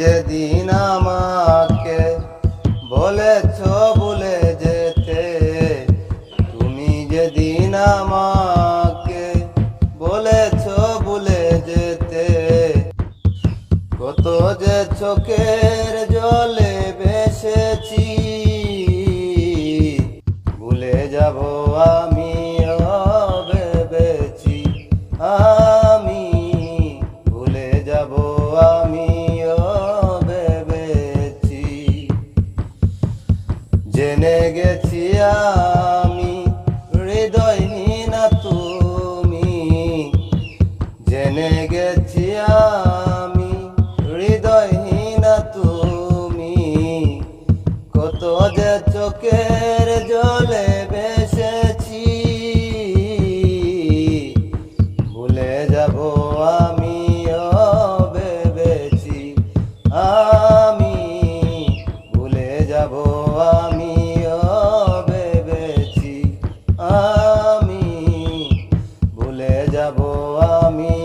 যেদিন আমাকে বলেছ ভুলে যেতে। তুমি যেদিন আমাকে বলেছ ভুলে যেতে। কত যে চোখের জলে ভেসেছি, ভুলে যাব আমি ভেবেছি। আমি জেনে গেছি আমি হৃদয়হীন তুমি। জেনে গেছি আমি হৃদয়হীন তুমি। কত যে চোখের জলে ভেসেছি ভুলে যাব আমি ভেবেছি। আমি ভুলে যাব আমি যাব আমি।